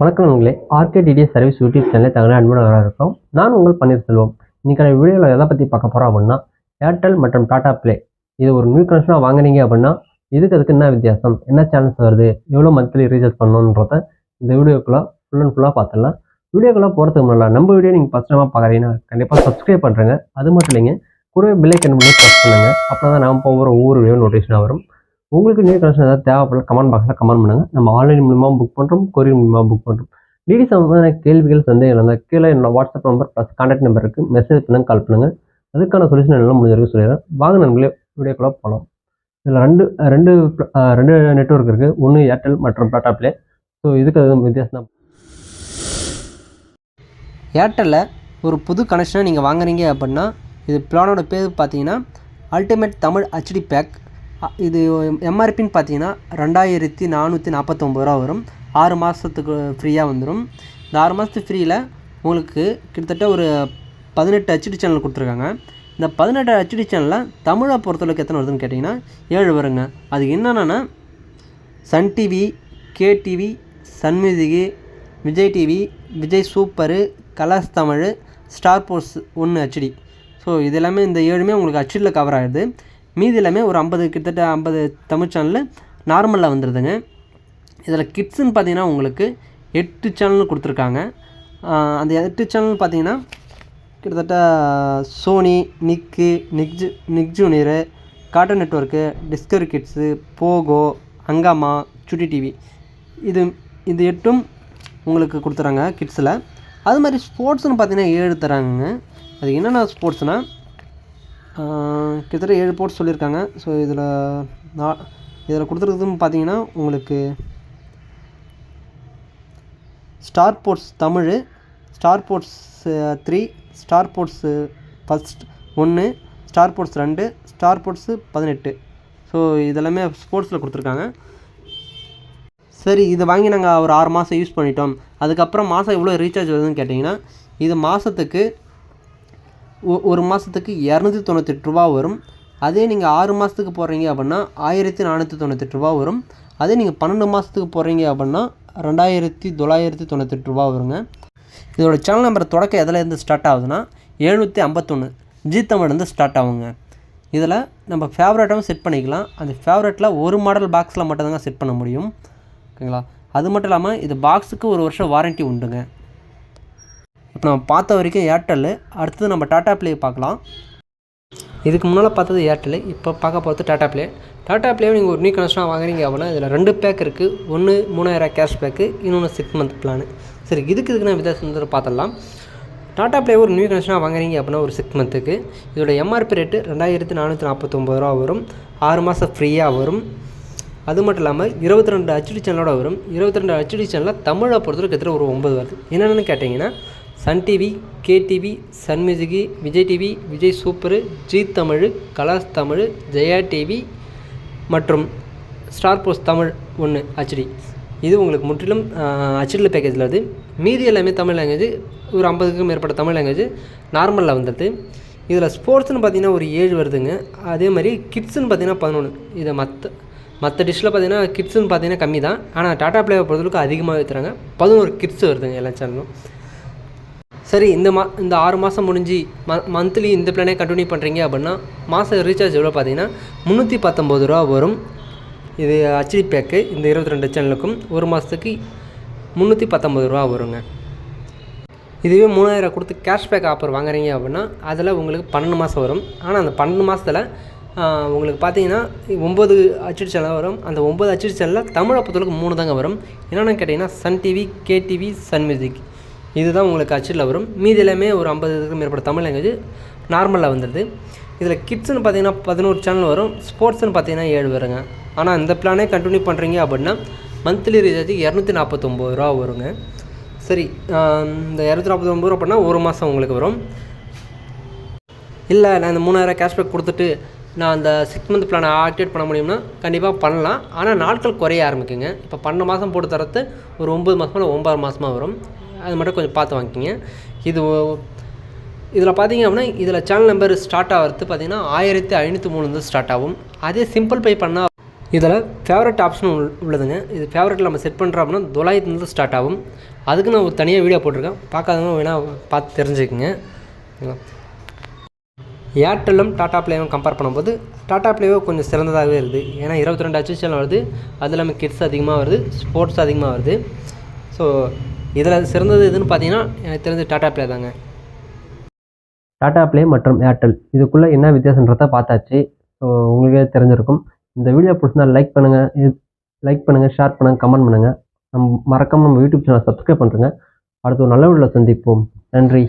வணக்கம் நண்பர்களே RK TDS service YouTube சேனலில் தகவல் அன்புடன் வர இருக்கோம் நான் உங்கள் பன்னீர்செல்வம் இன்றைக்கான வீடியோவில் எதை பற்றி பார்க்க போகிறோம் அப்படின்னா ஏர்டெல் மற்றும் டாடா பிளே இது ஒரு நியூ கனெக்ஷனாக வாங்குனீங்க அப்படின்னா இதுக்கு அதுக்கு என்ன வித்தியாசம்? என்ன சேனல்ஸ் வருது? எவ்வளோ மந்த்லி ரீசார்ஜ் பண்ணணுன்றத இந்த வீடியோக்குள்ளே ஃபுல் அண்ட் ஃபுல்லாக பார்த்துடலாம். வீடியோக்குள்ளே போகிறதுக்கு முன்னாடி நம்ம வீடியோ நீங்கள் ஃபஸ்ட் டைமாக பார்க்குறீங்கன்னா கண்டிப்பாக சப்ஸ்கிரைப் பண்ணுறேங்க அது மட்டும் இல்லைங்க கூடவே பில்லைக்கன் பண்ணி ப்ரெஸ் பண்ணுங்கள் அப்போ தான் நான் போகிற ஒவ்வொரு வீடியோ நோட்டிஃபிகேஷனாக வரும். உங்களுக்கு நியூ கனெக்ஷன் ஏதாவது தேவைப்படல கமெண்ட் பாக்ஸில் கமெண்ட் பண்ணுங்கள் நம்ம ஆன்லைன் மூலியமாக புக் பண்ணுறோம் கொரியர் மூலியமாக புக் பண்ணுறோம் டிடி சம்பந்தமான கேள்விகள் சந்தேகங்கள் இருந்தால் கீழே என்னோட WhatsApp number plus contact number இருக்குது மெசேஜ் பண்ணுங்க கால் பண்ணுங்கள் அதுக்கான சொல்யூஷன் எல்லாம் முடிஞ்ச வரைக்கும் சொல்லிடுறேன். வாங்க நண்பர்களே வீடியோக்குள்ளே போகலாம் இதில் ரெண்டு ரெண்டு ரெண்டு நெட்வொர்க் இருக்குது ஒன்று ஏர்டெல் மற்றும் டாடா ப்ளே ஸோ இதுக்கு அது வித்தியாசம் தான் ஏர்டெல்லில் ஒரு புது கனெக்ஷனை நீங்கள் வாங்குறீங்க அப்படின்னா இது பிளானோட பேர் பார்த்தீங்கன்னா அல்டிமேட் தமிழ் ஹெச்டி பேக் இது எம்ஆர்பின்னு பார்த்தீங்கன்னா ரெண்டாயிரத்தி நானூற்றி நாற்பத்தொம்பது ரூபா வரும். ஆறு மாதத்துக்கு ஃப்ரீயாக வந்துடும் இந்த ஆறு மாதத்துக்கு ஃப்ரீயில் உங்களுக்கு கிட்டத்தட்ட ஒரு பதினெட்டு ஹெச்டி சேனல் கொடுத்துருக்காங்க. இந்த பதினெட்டு ஹெச்டி சேனலில் தமிழை பொறுத்தளவுக்கு எத்தனை வருதுன்னு கேட்டிங்கன்னா ஏழு வருங்க. அது என்னென்னா Sun TV K TV Sun music Vijay TV Vijay super Colors Tamil star sports ஒன்று ஹெச்டி ஸோ இது எல்லாமே இந்த ஏழுமே உங்களுக்கு ஹெச்டியில் கவர் ஆகிடுது மீதி எல்லாமே ஒரு ஐம்பது கிட்டத்தட்ட ஐம்பது தமிழ் சேனல் நார்மலில் வந்துடுதுங்க இதில் கிட்ஸுன்னு பார்த்தீங்கன்னா உங்களுக்கு எட்டு சேனல் கொடுத்துருக்காங்க. அந்த எட்டு சேனல் பார்த்தீங்கன்னா கிட்டத்தட்ட Sony Nick நிக்ஜு Nick junior cartoon network Discovery kids Pogo Hungama Chutti TV. இது இது எட்டும் உங்களுக்கு கொடுத்துறாங்க கிட்ஸில் அது மாதிரி ஸ்போர்ட்ஸ்னு பார்த்தீங்கன்னா ஏழு தராங்க அது என்னென்ன ஸ்போர்ட்ஸ்னால் கிட்டத்தட்ட ஏழு போர்ட்ஸ் சொல்லியிருக்காங்க. ஸோ இதில் நான் இதில் கொடுத்துருக்குதுன்னு பார்த்தீங்கன்னா உங்களுக்கு star sports Tamil star sports three star sports first ஒன்று ஸ்டார் போர்ட்ஸ் ரெண்டு ஸ்டார் போர்ட்ஸு பதினெட்டு. ஸோ இதெல்லாமே ஸ்போர்ட்ஸில் கொடுத்துருக்காங்க. சரி இதை வாங்கி நாங்கள் ஒரு ஆறு மாதம் யூஸ் பண்ணிட்டோம். அதுக்கப்புறம் மாதம் எவ்வளோ ரீசார்ஜ் வருதுன்னு கேட்டிங்கன்னா இது மாதத்துக்கு ஒரு மாதத்துக்கு இரநூத்தி தொண்ணூத்தெட்டு ரூபா வரும். அதே நீங்கள் ஆறு மாதத்துக்கு போடுறீங்க அப்படின்னா ஆயிரத்தி நானூற்றி தொண்ணூற்றி ரூபா வரும். அதே நீங்கள் பன்னெண்டு மாதத்துக்கு போடுறீங்க அப்படின்னா ரெண்டாயிரத்தி தொள்ளாயிரத்தி தொண்ணூத்தெட்டு ரூபா வருங்க. இதோட சேனல் நம்பர் தொடக்கம் எதில் இருந்து ஸ்டார்ட் ஆகுதுன்னா எழுநூற்றி ஐம்பத்தொன்று ஜி தமிழ்லேருந்து ஸ்டார்ட் ஆகுங்க. இதில் நம்ம ஃபேவரட்டாகவும் செட் பண்ணிக்கலாம். அந்த ஃபேவரட்டில் ஒரு மாடல் பாக்ஸில் மட்டும்தாங்க செட் பண்ண முடியும். ஓகேங்களா? அது மட்டும் இல்லாமல் இது பாக்ஸுக்கு ஒரு வருஷம் வாரண்ட்டி உண்டுங்க. இப்போ நம்ம பார்த்த வரைக்கும் ஏர்டெல்லு அடுத்தது நம்ம டாடா ப்ளே பார்க்கலாம். இதுக்கு முன்னால் பார்த்தது ஏர்டெல் இப்போ பார்க்க போகிறது டாட்டா ப்ளே டாடா ப்ளே நீங்கள் ஒரு நியூ கனெக்ஷனாக வாங்குறீங்க அப்படின்னா இதில் ரெண்டு பேக் இருக்குது ஒன்று மூணாயிரம் கேஷ் பேக்கு இன்னொன்று சிக்ஸ் மந்த் பிளான் சரி இதுக்கு இதுக்கு நான் வித்தியாசம் பார்த்துடலாம். டாட்டா ப்ளே ஒரு நியூ கனெக்ஷனாக வாங்குறீங்க அப்படின்னா ஒரு சிக்ஸ் மந்த்துக்கு இதோட எம்ஆர்பி ரேட்டு ரெண்டாயிரத்து நானூற்றி நாற்பத்தொம்பது ரூபா வரும். ஆறு மாதம் ஃப்ரீயாக வரும். அது மட்டும் இல்லாமல் இருபத்தி ரெண்டு ஹெச்டி சேனலோட வரும். இருபத்தி ரெண்டு ஹெச்டி சேனலில் தமிழை பொறுத்தவரைக்கும் கிட்டத்தட்ட ஒரு ஒன்பது வருது. என்னென்னு கேட்டிங்கன்னா Sun TV K TV Sun music Vijay TV Vijay super Zee Tamil Colors Tamil Jaya TV மற்றும் ஸ்டார் போஸ்ட் தமிழ் ஒன்று ஹெச்டி இது உங்களுக்கு முற்றிலும் அச்சடியில் பேக்கேஜில் வருது மீதி எல்லாமே தமிழ் லாங்குவேஜ் ஒரு ஐம்பதுக்கும் மேற்பட்ட தமிழ் லாங்குவேஜ் நார்மலில் வந்துடுது இதில் ஸ்போர்ட்ஸ்னு பார்த்தீங்கன்னா ஒரு ஏழு வருதுங்க. அதே மாதிரி கிட்ஸுன்னு பார்த்தீங்கன்னா பதினொன்று இதை மற்ற மற்ற டிஷ்ஷில் பார்த்தீங்கன்னா கிட்ஸுன்னு பார்த்தீங்கன்னா கம்மி தான் ஆனால் டாட்டா பிளேவை பொறுத்தளவுக்கு அதிகமாக ஏற்றுறாங்க பதினோரு கிட்ஸ் வருதுங்க எல்லா சேனலும் சரி இந்த மா இந்த ஆறு மாதம் முடிஞ்சு ம மந்த்லி இந்த பிளானே கண்டினியூ பண்ணுறீங்க அப்படின்னா மாதம் ரீசார்ஜ் எவ்வளோ பார்த்தீங்கன்னா முந்நூற்றி பத்தொம்பது ரூபா வரும். இது ஹெச்டி பேக்கு இந்த இருபத்தி ரெண்டு சேனலுக்கும் ஒரு மாதத்துக்கு முந்நூற்றி பத்தொம்பது ரூபா வருங்க. இதுவே மூணாயிரம் கொடுத்து கேஷ்பேக் ஆஃபர் வாங்குறீங்க அப்படின்னா அதில் உங்களுக்கு பன்னெண்டு மாதம் வரும். ஆனால் அந்த பன்னெண்டு மாதத்தில் உங்களுக்கு பார்த்தீங்கன்னா ஒம்பது அச்சடி சேனல் வரும். அந்த ஒம்பது ஹெச்டி சேனலில் தமிழை பொறுத்தளவுக்கு மூணு தாங்க வரும். என்னென்னு கேட்டிங்கன்னா Sun TV K TV Sun music இதுதான் உங்களுக்கு அச்சில் வரும். மீதி எல்லாமே ஒரு ஐம்பதுக்கும் மேற்பட்ட தமிழ் லாங்குவேஜ் நார்மலாக வந்துடுது இதில் கிட்ஸ்னு பார்த்தீங்கன்னா பதினோரு சேனல் வரும். ஸ்போர்ட்ஸ்னு பார்த்தீங்கன்னா ஏழு வருங்க. ஆனால் இந்த பிளானே கண்டினியூ பண்ணுறீங்க அப்படின்னா மந்த்லி ரீசார்ஜ் இரநூத்தி நாற்பத்தொம்பது ரூபா வருங்க. சரி இந்த இரநூத்தி நாற்பத்தொம்பது ரூபா பண்ணால் ஒரு மாதம் உங்களுக்கு வரும். இல்லை நான் இந்த மூணாயிரம் கேஷ்பேக் கொடுத்துட்டு நான் அந்த சிக்ஸ் மந்த் பிளானை ஆக்டிவேட் பண்ண முடியும்னா கண்டிப்பாக பண்ணலாம். ஆனால் நாட்கள் குறைய ஆரம்பிக்குங்க. இப்போ பன்னெண்டு மாதம் போட்டு தரத்து ஒரு ஒம்பது மாதமாக இல்லை ஒம்பது மாதமாக வரும். அது மட்டும் கொஞ்சம் பார்த்து வாங்கிக்கிங்க. இது இதில் பார்த்தீங்க அப்படின்னா இதில் சேனல் நம்பர் ஸ்டார்ட் ஆகிறது பார்த்தீங்கன்னா ஆயிரத்தி ஐநூற்றி மூணுலேருந்து ஸ்டார்ட் ஆகும். அதே சிம்பிள் பே பண்ணால் இதில் ஃபேவரட் ஆப்ஷன் உள்ளதுங்க. இது ஃபேவரட்டில் நம்ம செட் பண்ணுறோம் அப்படின்னா தொள்ளாயிரத்துலேருந்து ஸ்டார்ட் ஆகும். அதுக்கு நான் ஒரு தனியாக வீடியோ போட்டிருக்கேன். பார்க்காதவங்க வேணால் பார்த்து தெரிஞ்சுக்குங்க. ஏர்டெல்லும் டாடா பிளேவும் கம்பேர் பண்ணும்போது டாடா பிளேவோ கொஞ்சம் சிறந்ததாகவே இருக்குது ஏன்னா இருபத்தி ரெண்டு அச்சுச்சல் வருது. அது இல்லாமல் கிட்ஸ் அதிகமாக வருது ஸ்போர்ட்ஸ் அதிகமாக வருது. ஸோ இதில் சிறந்தது எதுன்னு பார்த்தீங்கன்னா எனக்கு தெரிஞ்ச டாடா ப்ளே தாங்க. டாடா ப்ளே மற்றும் ஏர்டெல் இதுக்குள்ளே என்ன வித்தியாசன்றத பார்த்தாச்சு. ஸோ உங்களுக்கே தெரிஞ்சிருக்கும். இந்த வீடியோ பிடிச்சிருந்தா லைக் பண்ணுங்கள் லைக் பண்ணுங்கள் ஷேர் பண்ணுங்கள் கமெண்ட் பண்ணுங்கள் நம் மறக்காமல் நம்ம யூடியூப் சேனல் சப்ஸ்கிரைப் பண்ணுறேங்க அடுத்து ஒரு நல்ல வீடியோவில் சந்திப்போம். நன்றி.